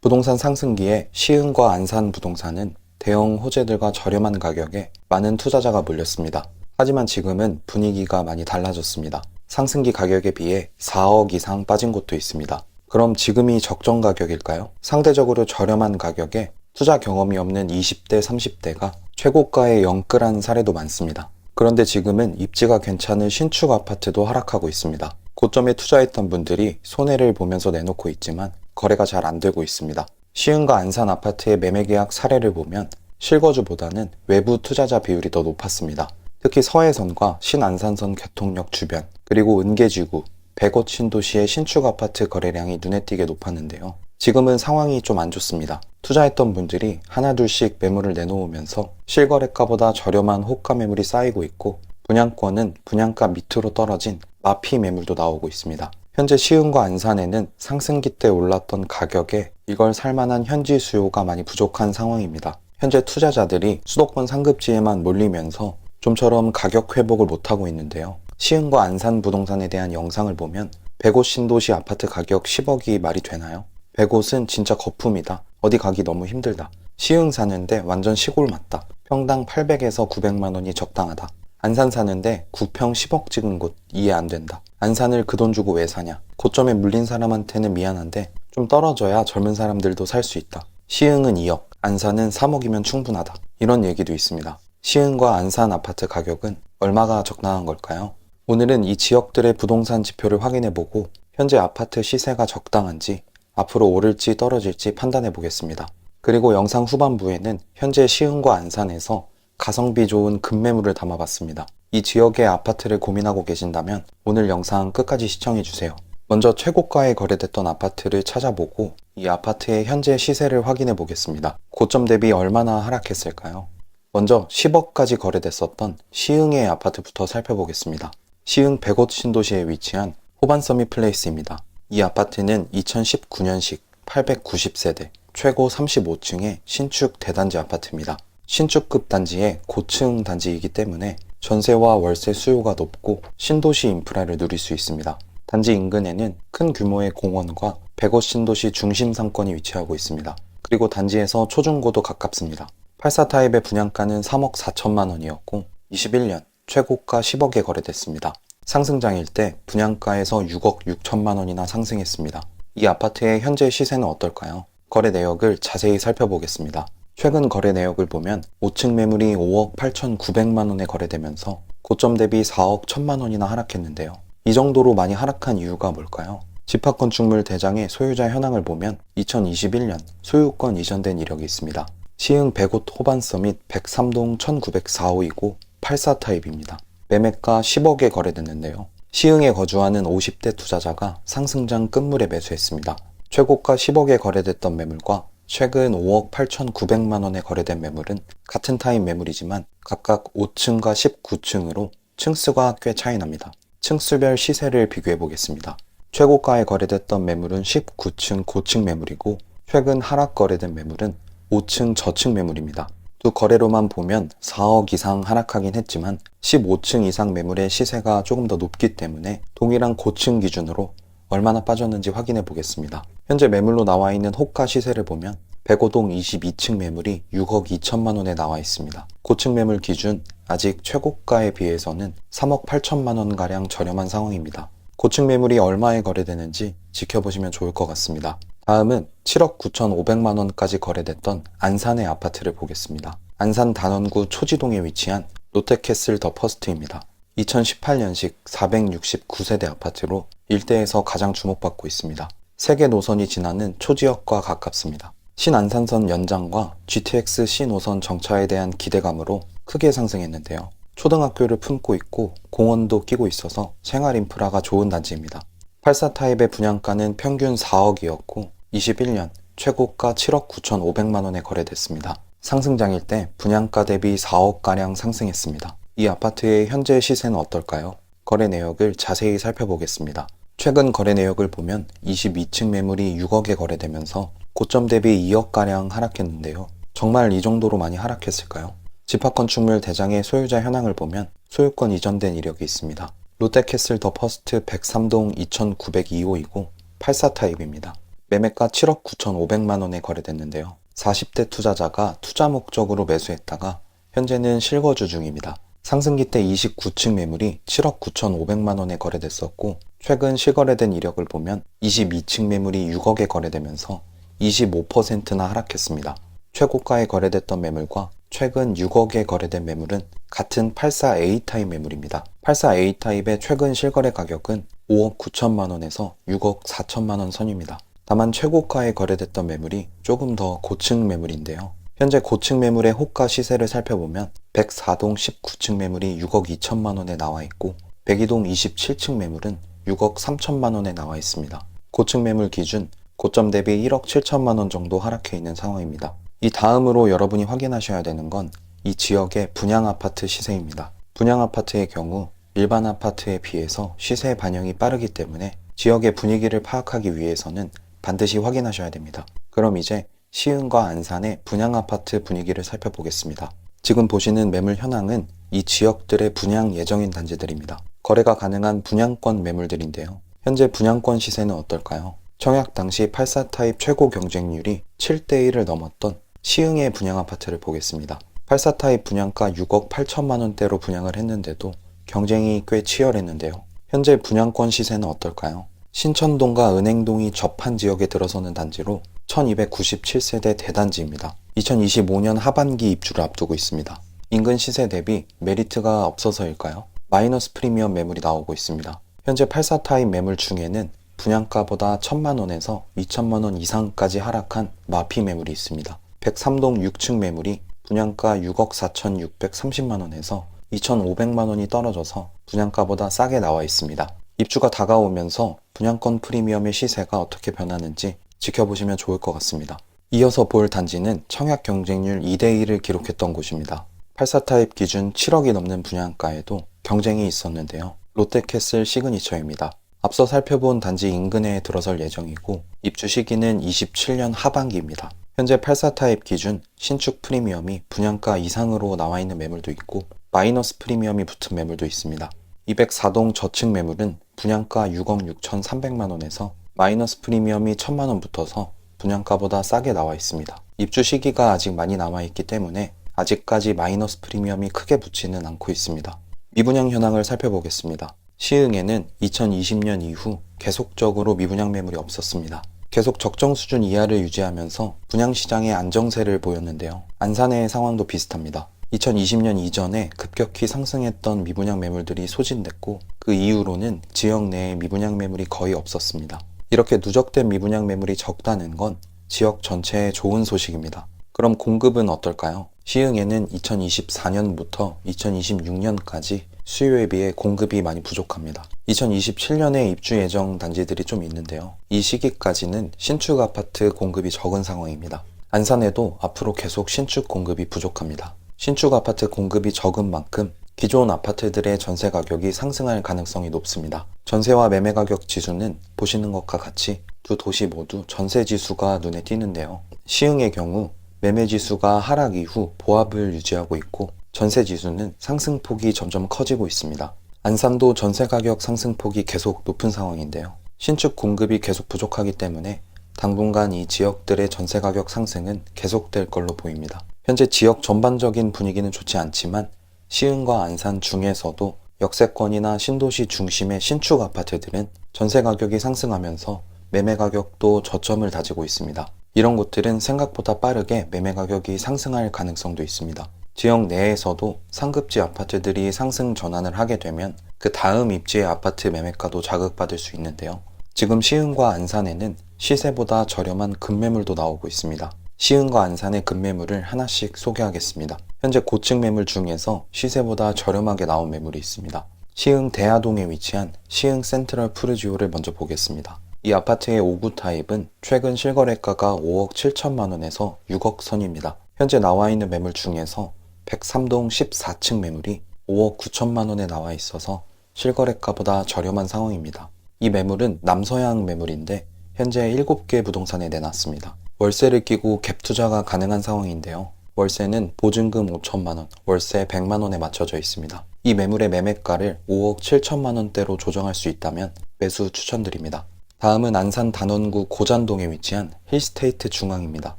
부동산 상승기에 시흥과 안산 부동산은 대형 호재들과 저렴한 가격에 많은 투자자가 몰렸습니다. 하지만 지금은 분위기가 많이 달라졌습니다. 상승기 가격에 비해 4억 이상 빠진 곳도 있습니다. 그럼 지금이 적정 가격일까요? 상대적으로 저렴한 가격에 투자 경험이 없는 20대, 30대가 최고가에 영끌한 사례도 많습니다. 그런데 지금은 입지가 괜찮은 신축 아파트도 하락하고 있습니다. 고점에 투자했던 분들이 손해를 보면서 내놓고 있지만 거래가 잘 안 되고 있습니다. 시흥과 안산 아파트의 매매 계약 사례를 보면 실거주보다는 외부 투자자 비율이 더 높았습니다. 특히 서해선과 신안산선 교통역 주변, 그리고 은계지구, 백옷 신도시의 신축 아파트 거래량이 눈에 띄게 높았는데요. 지금은 상황이 좀 안 좋습니다. 투자했던 분들이 하나둘씩 매물을 내놓으면서 실거래가보다 저렴한 호가 매물이 쌓이고 있고 분양권은 분양가 밑으로 떨어진 마피 매물도 나오고 있습니다. 현재 시흥과 안산에는 상승기 때 올랐던 가격에 이걸 살만한 현지 수요가 많이 부족한 상황입니다. 현재 투자자들이 수도권 상급지에만 몰리면서 좀처럼 가격 회복을 못하고 있는데요. 시흥과 안산 부동산에 대한 영상을 보면 100옷 신도시 아파트 가격 10억이 말이 되나요? 100옷은 진짜 거품이다. 어디 가기 너무 힘들다. 시흥 사는데 완전 시골 맞다. 평당 800에서 900만 원이 적당하다. 안산 사는데 9평 10억 찍은 곳 이해 안 된다. 안산을 그 돈 주고 왜 사냐? 고점에 물린 사람한테는 미안한데 좀 떨어져야 젊은 사람들도 살 수 있다. 시흥은 2억, 안산은 3억이면 충분하다. 이런 얘기도 있습니다. 시흥과 안산 아파트 가격은 얼마가 적당한 걸까요? 오늘은 이 지역들의 부동산 지표를 확인해 보고 현재 아파트 시세가 적당한지 앞으로 오를지 떨어질지 판단해 보겠습니다. 그리고 영상 후반부에는 현재 시흥과 안산에서 가성비 좋은 급매물을 담아봤습니다. 이 지역의 아파트를 고민하고 계신다면 오늘 영상 끝까지 시청해 주세요. 먼저 최고가에 거래됐던 아파트를 찾아보고 이 아파트의 현재 시세를 확인해 보겠습니다. 고점 대비 얼마나 하락했을까요? 먼저 10억까지 거래됐었던 시흥의 아파트부터 살펴보겠습니다. 시흥 백옷 신도시에 위치한 호반서밋 플레이스입니다. 이 아파트는 2019년식 890세대 최고 35층의 신축 대단지 아파트입니다. 신축급 단지의 고층 단지이기 때문에 전세와 월세 수요가 높고 신도시 인프라를 누릴 수 있습니다. 단지 인근에는 큰 규모의 공원과 백옷 신도시 중심 상권이 위치하고 있습니다. 그리고 단지에서 초중고도 가깝습니다. 84 타입의 분양가는 3억 4천만 원이었고 21년 최고가 10억에 거래됐습니다. 상승장일 때 분양가에서 6억 6천만 원이나 상승했습니다. 이 아파트의 현재 시세는 어떨까요? 거래 내역을 자세히 살펴보겠습니다. 최근 거래 내역을 보면 5층 매물이 5억 8천9백만 원에 거래되면서 고점 대비 4억 1천만 원이나 하락했는데요. 이 정도로 많이 하락한 이유가 뭘까요? 집합건축물 대장의 소유자 현황을 보면 2021년 소유권 이전된 이력이 있습니다. 시흥 105 호반서 및 103동 1904호이고 84 타입입니다. 매매가 10억에 거래됐는데요. 시흥에 거주하는 50대 투자자가 상승장 끝물에 매수했습니다. 최고가 10억에 거래됐던 매물과 최근 5억 8,900만 원에 거래된 매물은 같은 타입 매물이지만 각각 5층과 19층으로 층수가 꽤 차이 납니다. 층수별 시세를 비교해 보겠습니다. 최고가에 거래됐던 매물은 19층 고층 매물이고 최근 하락 거래된 매물은 5층 저층 매물입니다. 두 거래로만 보면 4억 이상 하락하긴 했지만 15층 이상 매물의 시세가 조금 더 높기 때문에 동일한 고층 기준으로 얼마나 빠졌는지 확인해 보겠습니다. 현재 매물로 나와 있는 호가 시세를 보면 105동 22층 매물이 6억 2천만 원에 나와 있습니다. 고층 매물 기준 아직 최고가에 비해서는 3억 8천만 원 가량 저렴한 상황입니다. 고층 매물이 얼마에 거래되는지 지켜보시면 좋을 것 같습니다. 다음은 7억 9천5백만 원까지 거래됐던 안산의 아파트를 보겠습니다. 안산 단원구 초지동에 위치한 롯데캐슬 더 퍼스트입니다. 2018년식 469세대 아파트로 일대에서 가장 주목받고 있습니다. 세계 노선이 지나는 초지역과 가깝습니다. 신안산선 연장과 GTX C 노선 정차에 대한 기대감으로 크게 상승했는데요. 초등학교를 품고 있고 공원도 끼고 있어서 생활 인프라가 좋은 단지입니다. 84 타입의 분양가는 평균 4억이었고 21년 최고가 7억 9천5백만 원에 거래됐습니다. 상승장일 때 분양가 대비 4억 가량 상승했습니다. 이 아파트의 현재 시세는 어떨까요? 거래 내역을 자세히 살펴보겠습니다. 최근 거래 내역을 보면 22층 매물이 6억에 거래되면서 고점 대비 2억가량 하락했는데요. 정말 이 정도로 많이 하락했을까요? 집합건축물 대장의 소유자 현황을 보면 소유권 이전된 이력이 있습니다. 롯데캐슬 더 퍼스트 103동 2902호이고 84 타입입니다. 매매가 7억 9,500만 원에 거래됐는데요. 40대 투자자가 투자 목적으로 매수했다가 현재는 실거주 중입니다. 상승기 때 29층 매물이 7억 9,500만 원에 거래됐었고 최근 실거래된 이력을 보면 22층 매물이 6억에 거래되면서 25%나 하락했습니다. 최고가에 거래됐던 매물과 최근 6억에 거래된 매물은 같은 84A 타입 매물입니다. 84A 타입의 최근 실거래 가격은 5억 9천만 원에서 6억 4천만 원 선입니다. 다만 최고가에 거래됐던 매물이 조금 더 고층 매물인데요. 현재 고층 매물의 호가 시세를 살펴보면 104동 19층 매물이 6억 2천만 원에 나와 있고 102동 27층 매물은 6억 3천만 원에 나와 있습니다. 고층 매물 기준 고점 대비 1억 7천만 원 정도 하락해 있는 상황입니다. 이 다음으로 여러분이 확인하셔야 되는 건 이 지역의 분양 아파트 시세입니다. 분양 아파트의 경우 일반 아파트에 비해서 시세 반영이 빠르기 때문에 지역의 분위기를 파악하기 위해서는 반드시 확인하셔야 됩니다. 그럼 이제 시흥과 안산의 분양 아파트 분위기를 살펴보겠습니다. 지금 보시는 매물 현황은 이 지역들의 분양 예정인 단지들입니다. 거래가 가능한 분양권 매물들인데요. 현재 분양권 시세는 어떨까요? 청약 당시 84 타입 최고 경쟁률이 7대1을 넘었던 시흥의 분양 아파트를 보겠습니다. 84 타입 분양가 6억 8천만 원대로 분양을 했는데도 경쟁이 꽤 치열했는데요. 현재 분양권 시세는 어떨까요? 신천동과 은행동이 접한 지역에 들어서는 단지로 1297세대 대단지입니다. 2025년 하반기 입주를 앞두고 있습니다. 인근 시세 대비 메리트가 없어서일까요? 마이너스 프리미엄 매물이 나오고 있습니다. 현재 84 타입 매물 중에는 분양가보다 1000만 원에서 2000만 원 이상까지 하락한 마피 매물이 있습니다. 103동 6층 매물이 분양가 6억 4,630만 원에서 2,500만 원이 떨어져서 분양가보다 싸게 나와 있습니다. 입주가 다가오면서 분양권 프리미엄의 시세가 어떻게 변하는지 지켜보시면 좋을 것 같습니다. 이어서 볼 단지는 청약 경쟁률 2대1을 기록했던 곳입니다. 84 타입 기준 7억이 넘는 분양가에도 경쟁이 있었는데요. 롯데캐슬 시그니처입니다. 앞서 살펴본 단지 인근에 들어설 예정이고 입주 시기는 27년 하반기입니다. 현재 84 타입 기준 신축 프리미엄이 분양가 이상으로 나와 있는 매물도 있고 마이너스 프리미엄이 붙은 매물도 있습니다. 204동 저층 매물은 분양가 6억 6,300만 원에서 마이너스 프리미엄이 1천만 원 붙어서 분양가보다 싸게 나와 있습니다. 입주 시기가 아직 많이 남아 있기 때문에 아직까지 마이너스 프리미엄이 크게 붙지는 않고 있습니다. 미분양 현황을 살펴보겠습니다. 시흥에는 2020년 이후 계속적으로 미분양 매물이 없었습니다. 계속 적정 수준 이하를 유지하면서 분양 시장의 안정세를 보였는데요. 안산의 상황도 비슷합니다. 2020년 이전에 급격히 상승했던 미분양 매물들이 소진됐고 그 이후로는 지역 내에 미분양 매물이 거의 없었습니다. 이렇게 누적된 미분양 매물이 적다는 건 지역 전체에 좋은 소식입니다. 그럼 공급은 어떨까요? 시흥에는 2024년부터 2026년까지 수요에 비해 공급이 많이 부족합니다. 2027년에 입주 예정 단지들이 좀 있는데요. 이 시기까지는 신축 아파트 공급이 적은 상황입니다. 안산에도 앞으로 계속 신축 공급이 부족합니다. 신축 아파트 공급이 적은 만큼 기존 아파트들의 전세 가격이 상승할 가능성이 높습니다. 전세와 매매 가격 지수는 보시는 것과 같이 두 도시 모두 전세 지수가 눈에 띄는데요. 시흥의 경우 매매 지수가 하락 이후 보합을 유지하고 있고 전세 지수는 상승폭이 점점 커지고 있습니다. 안산도 전세 가격 상승폭이 계속 높은 상황인데요. 신축 공급이 계속 부족하기 때문에 당분간 이 지역들의 전세 가격 상승은 계속될 걸로 보입니다. 현재 지역 전반적인 분위기는 좋지 않지만 시흥과 안산 중에서도 역세권이나 신도시 중심의 신축 아파트들은 전세 가격이 상승하면서 매매 가격도 저점을 다지고 있습니다. 이런 곳들은 생각보다 빠르게 매매 가격이 상승할 가능성도 있습니다. 지역 내에서도 상급지 아파트들이 상승 전환을 하게 되면 그 다음 입지의 아파트 매매가도 자극받을 수 있는데요. 지금 시흥과 안산에는 시세보다 저렴한 급매물도 나오고 있습니다. 시흥과 안산의 급매물을 하나씩 소개하겠습니다. 현재 고층 매물 중에서 시세보다 저렴하게 나온 매물이 있습니다. 시흥 대하동에 위치한 시흥 센트럴 푸르지오를 먼저 보겠습니다. 이 아파트의 5구 타입은 최근 실거래가가 5억 7천만 원에서 6억 선입니다. 현재 나와 있는 매물 중에서 103동 14층 매물이 5억 9천만 원에 나와 있어서 실거래가보다 저렴한 상황입니다. 이 매물은 남서양 매물인데 현재 7개 부동산에 내놨습니다. 월세를 끼고 갭 투자가 가능한 상황인데요. 월세는 보증금 5천만 원, 월세 100만 원에 맞춰져 있습니다. 이 매물의 매매가를 5억 7천만 원대로 조정할 수 있다면 매수 추천드립니다. 다음은 안산 단원구 고잔동에 위치한 힐스테이트 중앙입니다.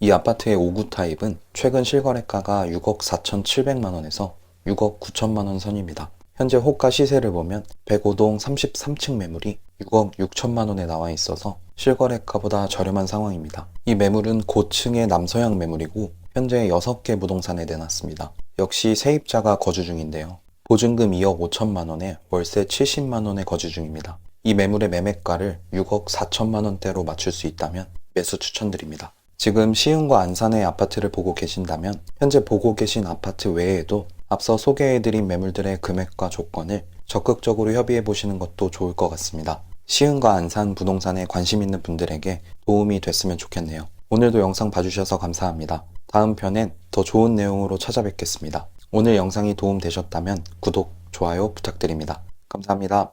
이 아파트의 5구 타입은 최근 실거래가가 6억 4,700만 원에서 6억 9천만 원 선입니다. 현재 호가 시세를 보면 105동 33층 매물이 6억 6천만 원에 나와 있어서 실거래가보다 저렴한 상황입니다. 이 매물은 고층의 남서양 매물이고 현재 6개 부동산에 내놨습니다. 역시 세입자가 거주 중인데요. 보증금 2억 5천만 원에 월세 70만 원에 거주 중입니다. 이 매물의 매매가를 6억 4천만 원대로 맞출 수 있다면 매수 추천드립니다. 지금 시흥과 안산의 아파트를 보고 계신다면 현재 보고 계신 아파트 외에도 앞서 소개해드린 매물들의 금액과 조건을 적극적으로 협의해 보시는 것도 좋을 것 같습니다. 시흥과 안산 부동산에 관심 있는 분들에게 도움이 됐으면 좋겠네요. 오늘도 영상 봐주셔서 감사합니다. 다음 편엔 더 좋은 내용으로 찾아뵙겠습니다. 오늘 영상이 도움되셨다면 구독, 좋아요 부탁드립니다. 감사합니다.